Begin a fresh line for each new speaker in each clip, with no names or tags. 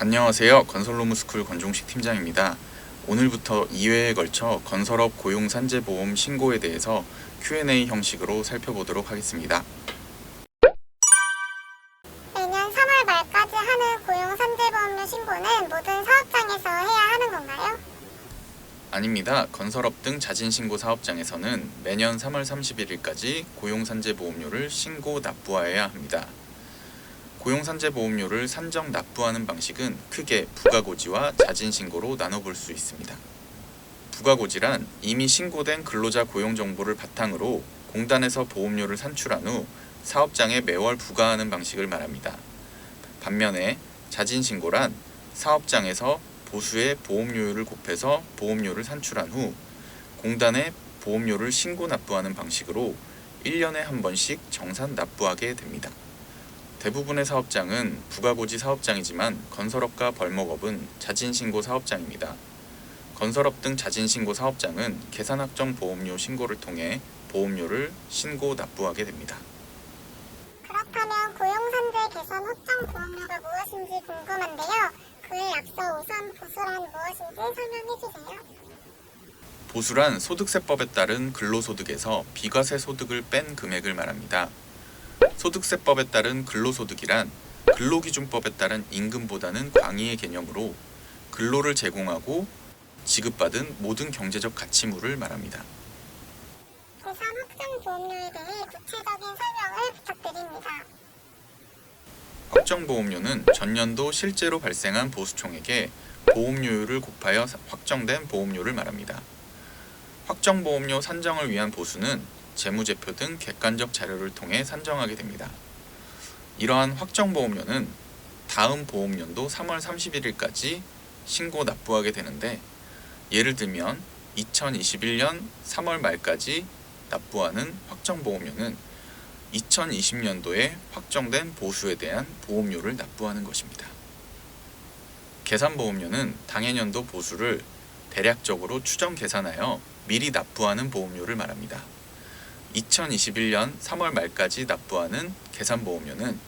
안녕하세요. 건설로무스쿨 권종식 팀장입니다. 오늘부터 2회에 걸쳐 건설업 고용 산재보험 신고에 대해서 Q&A 형식으로 살펴보도록 하겠습니다.
매년 3월 말까지 하는 고용 산재보험료 신고는 모든 사업장에서 해야 하는 건가요?
아닙니다. 건설업 등 자진신고 사업장에서는 매년 3월 31일까지 고용 산재보험료를 신고 납부하여야 합니다. 고용산재보험료를 산정 납부하는 방식은 크게 부가고지와 자진신고로 나눠볼 수 있습니다. 부가고지란 이미 신고된 근로자 고용 정보를 바탕으로 공단에서 보험료를 산출한 후 사업장에 매월 부과하는 방식을 말합니다. 반면에 자진신고란 사업장에서 보수의 보험료율을 곱해서 보험료를 산출한 후 공단에 보험료를 신고 납부하는 방식으로 1년에 한 번씩 정산 납부하게 됩니다. 대부분의 사업장은 부가고지 사업장이지만 건설업과 벌목업은 자진신고 사업장입니다. 건설업 등 자진신고 사업장은 계산확정 보험료 신고를 통해 보험료를 신고 납부하게 됩니다.
그렇다면 고용산재 개선 확정 보험료가 무엇인지 궁금한데요. 그에 앞서 우선 보수란 무엇인지 설명해 주세요.
보수란 소득세법에 따른 근로소득에서 비과세 소득을 뺀 금액을 말합니다. 소득세법에 따른 근로소득이란 근로기준법에 따른 임금보다는 광의의 개념으로 근로를 제공하고 지급받은 모든 경제적 가치물을 말합니다.
계산 확정 보험료에 대해 구체적인 설명을 부탁드립니다.
확정보험료는 전년도 실제로 발생한 보수총액에 보험료율을 곱하여 확정된 보험료를 말합니다. 확정보험료 산정을 위한 보수는 재무제표 등 객관적 자료를 통해 산정하게 됩니다. 이러한 확정보험료는 다음 보험연도 3월 31일까지 신고 납부하게 되는데 예를 들면 2021년 3월 말까지 납부하는 확정보험료는 2020년도에 확정된 보수에 대한 보험료를 납부하는 것입니다. 계산보험료는 당해년도 보수를 대략적으로 추정 계산하여 미리 납부하는 보험료를 말합니다. 2021년 3월 말까지 납부하는 계산보험료는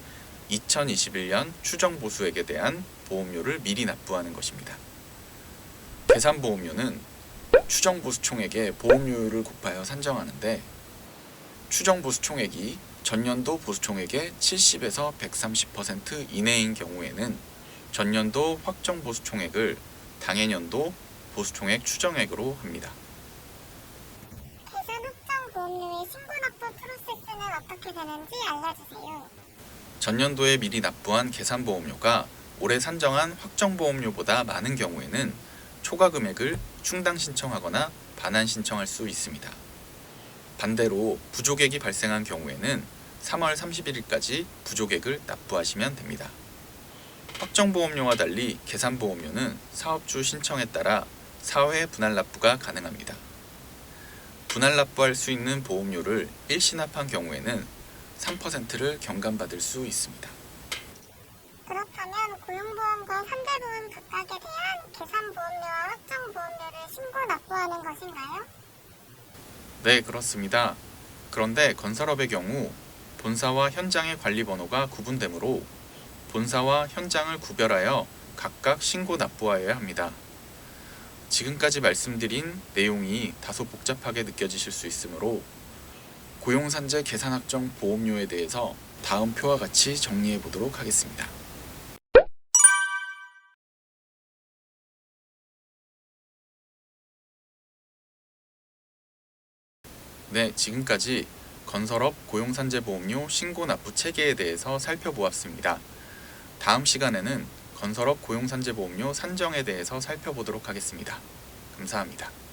2021년 추정 보수액에 대한 보험료를 미리 납부하는 것입니다. 계산보험료는 추정 보수 총액의 보험료율을 곱하여 산정하는데 추정 보수 총액이 전년도 보수 총액의 70에서 130% 이내인 경우에는 전년도 확정 보수 총액을 당해년도 보수 총액 추정액으로 합니다.
계산 확정 보험료의 신고 납부 프로세스는 어떻게 되는지 알려주세요.
전년도에 미리 납부한 계산보험료가 올해 산정한 확정보험료보다 많은 경우에는 초과 금액을 충당 신청하거나 반환 신청할 수 있습니다. 반대로 부족액이 발생한 경우에는 3월 31일까지 부족액을 납부하시면 됩니다. 확정보험료와 달리 계산보험료는 사업주 신청에 따라 사회 분할 납부가 가능합니다. 분할 납부할 수 있는 보험료를 일시납한 경우에는 3%를 경감받을 수 있습니다.
그렇다면 고용보험과 산재보험 각각에 대한 계산보험료와 확정보험료를 신고 납부하는 것인가요?
네, 그렇습니다. 그런데 건설업의 경우 본사와 현장의 관리 번호가 구분되므로 본사와 현장을 구별하여 각각 신고 납부하여야 합니다. 지금까지 말씀드린 내용이 다소 복잡하게 느껴지실 수 있으므로 고용산재 계산확정 보험료에 대해서 다음 표와 같이 정리해 보도록 하겠습니다. 네, 지금까지 건설업 고용산재보험료 신고 납부 체계에 대해서 살펴보았습니다. 다음 시간에는 건설업 고용산재보험료 산정에 대해서 살펴보도록 하겠습니다. 감사합니다.